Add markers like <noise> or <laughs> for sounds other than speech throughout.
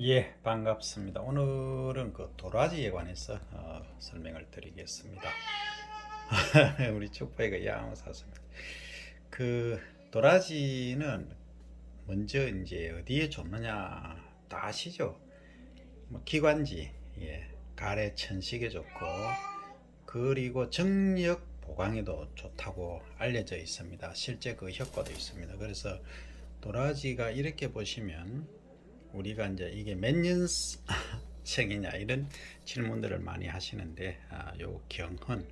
예, 반갑습니다. 오늘은 그 도라지에 관해서 어, 설명을 드리겠습니다. <laughs> 우리 축보이가 야옹 샀습니다. 그 도라지는 먼저 이제 어디에 좋느냐 다 아시죠? 뭐 기관지, 예, 가래 천식에 좋고 그리고 정력 보강에도 좋다고 알려져 있습니다. 실제 그 효과도 있습니다. 그래서 도라지가 이렇게 보시면 우리가 이제 이게 몇 년생이냐 <laughs> 이런 질문들을 많이 하시는데 아, 요 경헌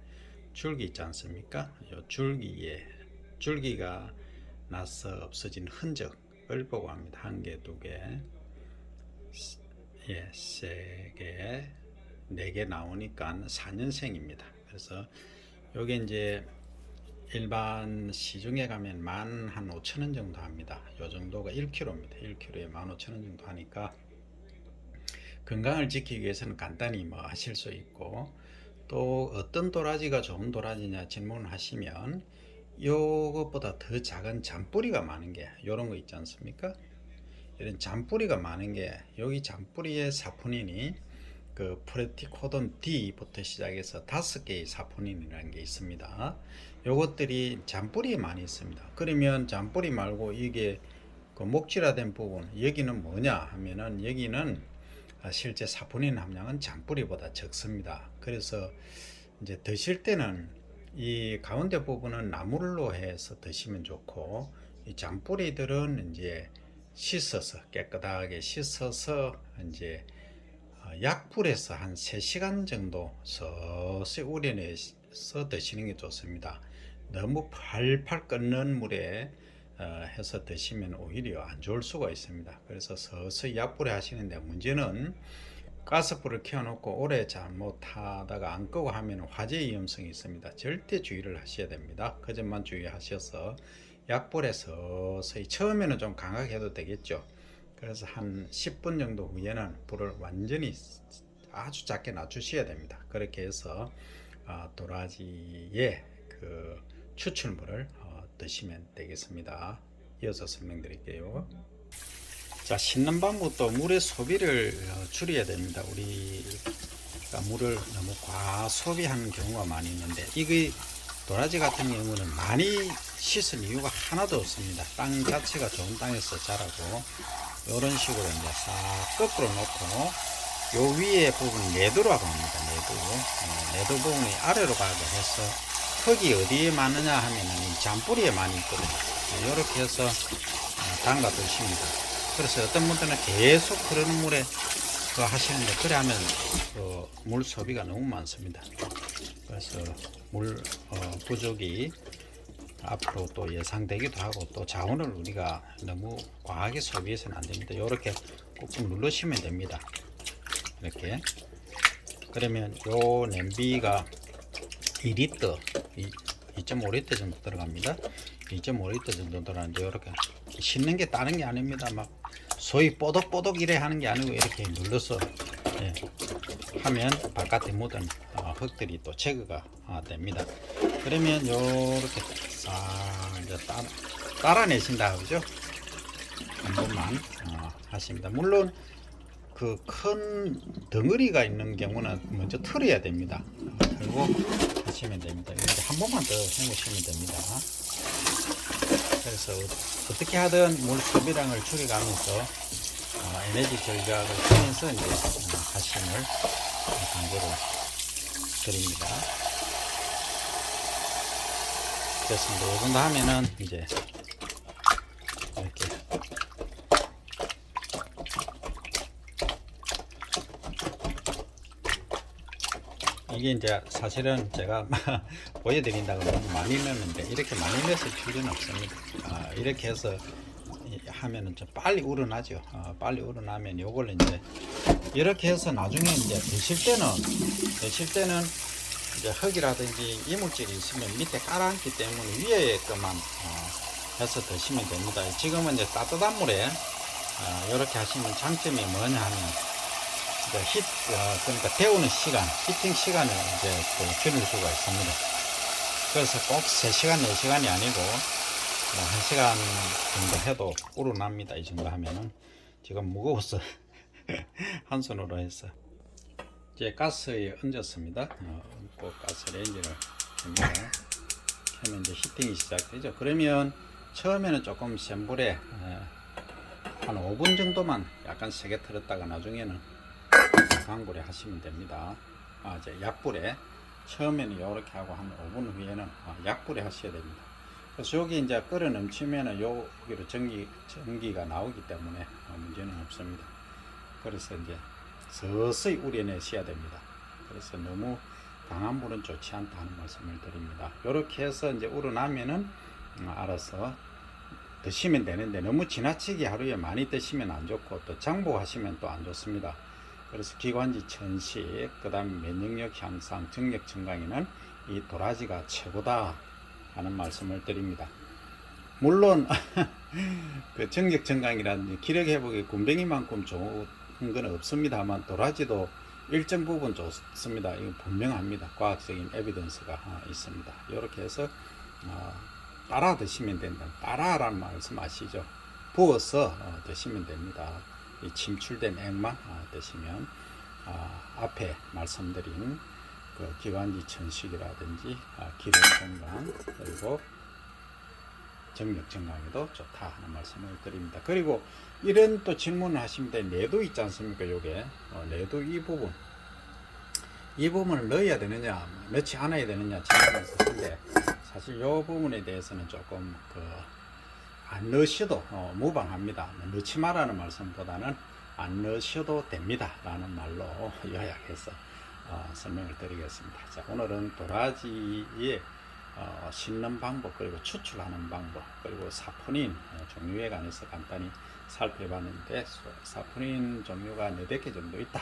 줄기 있지 않습니까? 요 줄기에 줄기가 나서 없어진 흔적을 보고 합니다. 한 개, 두 개, 예, 세 개, 네 개 나오니까 4년생입니다. 그래서 요게 이제 일반 시중에 가면 만 한 5천 원 정도 합니다. 요 정도가 1kg입니다. 1kg에 만 5천 원 정도 하니까 건강을 지키기 위해서는 간단히 뭐 하실 수 있고 또 어떤 도라지가 좋은 도라지냐 질문을 하시면 요것보다 더 작은 잔뿌리가 많은 게 요런 거 있지 않습니까? 이런 잔뿌리가 많은 게 여기 잔뿌리의 사포닌이 그 프레티코돈 D부터 시작해서 다섯 개의 사포닌이라는 게 있습니다. 요것들이 잔뿌리에 많이 있습니다. 그러면 잔뿌리 말고 이게 그 목질화된 부분 여기는 뭐냐 하면은 여기는 아, 실제 사포닌 함량은 잔뿌리보다 적습니다. 그래서 이제 드실 때는 이 가운데 부분은 나물로 해서 드시면 좋고 이 잔뿌리들은 이제 씻어서 깨끗하게 씻어서 이제 어, 약불에서 한 3시간 정도 서서히 우려내서 드시는 게 좋습니다. 너무 팔팔 끓는 물에 어, 해서 드시면 오히려 안 좋을 수가 있습니다. 그래서 서서히 약불에 하시는데 문제는 가스불을 켜놓고 오래 잘못하다가 안 끄고 하면 화재 위험성이 있습니다. 절대 주의를 하셔야 됩니다. 그 점만 주의하셔서 약불에 서서히 처음에는 좀 강하게 해도 되겠죠. 그래서 한 10분 정도 후에는 불을 완전히 아주 작게 낮추셔야 됩니다. 그렇게 해서 어, 도라지의 그 추출물을 어, 드시면 되겠습니다. 이어서 설명드릴게요. 자, 씻는 방법도 물의 소비를 어, 줄여야 됩니다. 우리가 물을 너무 과소비하는 경우가 많이 있는데 이게 도라지 같은 경우는 많이 씻을 이유가 하나도 없습니다. 땅 자체가 좋은 땅에서 자라고 이런 식으로 이제 싹 거꾸로 놓고 요 위에 부분 내두라고 합니다. 내두. 어, 내두 부분이 아래로 가게 해서 흙이 어디에 많느냐 하면은 이 잔뿌리에 많이 있거든요. 이렇게 해서 어, 담가 두십니다. 그래서 어떤 분들은 계속 흐르는 물에 그 하시는데 그래 하면 그 물 소비가 너무 많습니다. 그래서 물 어, 부족이 앞으로 또 예상되기도 하고 또 자원을 우리가 너무 과하게 소비해서는 안 됩니다. 이렇게 꾹꾹 누르시면 됩니다. 이렇게 그러면 요 냄비가 2리터 2.5리터 정도 들어갑니다. 2.5리터 정도 들어가는데 이렇게 씻는 게 다른 게 아닙니다. 막 소위 뽀독뽀독 이래 하는 게 아니고 이렇게 눌러서 예, 하면 바깥에 묻은 어, 흙들이 또 제거가 아, 됩니다. 그러면 요렇게 싹 이제 따, 따라 내신다 그죠? 한 번만 어, 하십니다. 물론 그 큰 덩어리가 있는 경우는 먼저 털어야 됩니다. 어, 털고 하시면 됩니다. 이렇게 한 번만 더 해보시면 됩니다. 그래서 어떻게 하든 물 소비량을 줄여가면서 어, 에너지 절약을 하면서 이제 어, 하심을 강조를 드립니다. 됐습니다. 이 정도 하면은 이제 이렇게 이게 이제 사실은 제가 <laughs> 보여드린다고 너무 많이 넣는데 이렇게 많이 넣었을 필요는 없습니다. 아, 이렇게 해서 이- 하면은 좀 빨리 우러나죠. 어, 빨리 우러나면 요걸 이제 이렇게 해서 나중에 이제 드실 때는 드실 때는 이제 흙이라든지 이물질이 있으면 밑에 깔아앉기 때문에 위에 것만 어, 해서 드시면 됩니다. 지금은 이제 따뜻한 물에 어, 이렇게 하시면 장점이 뭐냐 하면 이제 히, 어, 그러니까 데우는 시간, 히팅 시간을 이제 또 줄일 수가 있습니다. 그래서 꼭 3시간, 4시간이 아니고 뭐 1시간 정도 해도 우러납니다. 이 정도 하면은 지금 무거워서 <laughs> 한 손으로 해서 이제 가스에 얹었습니다. 어, 얹고 가스 레인지를 켭니다. 켜면 이제 히팅이 시작되죠. 그러면 처음에는 조금 센 불에 에, 한 5분 정도만 약간 세게 틀었다가 나중에는 강불에 하시면 됩니다. 아, 이제 약불에 처음에는 이렇게 하고 한 5분 후에는 아, 약불에 하셔야 됩니다. 그래서 여기 이제 끓어 넘치면은 여기로 전기 전기가 나오기 때문에 어, 문제는 없습니다. 그래서 이제 서서히 우려내셔야 됩니다. 그래서 너무 강한 불은 좋지 않다는 말씀을 드립니다. 이렇게 해서 이제 우러나면은 음, 알아서 드시면 되는데 너무 지나치게 하루에 많이 드시면 안 좋고 또 장복하시면 또 안 좋습니다. 그래서 기관지 천식, 그 다음에 면역력 향상, 정력 증강에는 이 도라지가 최고다 하는 말씀을 드립니다. 물론 <laughs> 그 정력 증강이라든지 기력 회복에 군뱅이만큼 좋은 건 없습니다만 도라지도 일정 부분 좋습니다. 이건 분명합니다. 과학적인 에비던스가 어, 있습니다. 이렇게 해서 어, 따라 드시면 된다. 따라라는 말씀 아시죠? 부어서 어, 드시면 됩니다. 이 침출된 액만 어, 드시면 아, 앞에 말씀드린 그 기관지 천식이라든지 아, 기력 건강 그리고 정력 증강에도 좋다 하는 말씀을 드립니다. 그리고 이런 또 질문을 하시면 돼. 내도 있지 않습니까? 요게 어, 내도 이 부분 이 부분을 넣어야 되느냐 넣지 않아야 되느냐 질문을 쓰는데 사실 요 부분에 대해서는 조금 그 안 넣으셔도 어, 무방합니다. 넣지 말라는 말씀보다는 안 넣으셔도 됩니다. 라는 말로 요약해서 어, 설명을 드리겠습니다. 자, 오늘은 도라지의 어, 심는 방법 그리고 추출하는 방법 그리고 사포닌 어, 종류에 관해서 간단히 살펴봤는데 소- 사포닌 종류가 4개 정도 있다.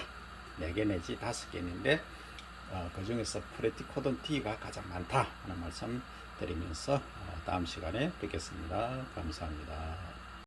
4개 내지 5개 있는데 어, 그 중에서 프레티코돈 T가 가장 많다 하는 말씀 드리면서 어, 다음 시간에 뵙겠습니다. 감사합니다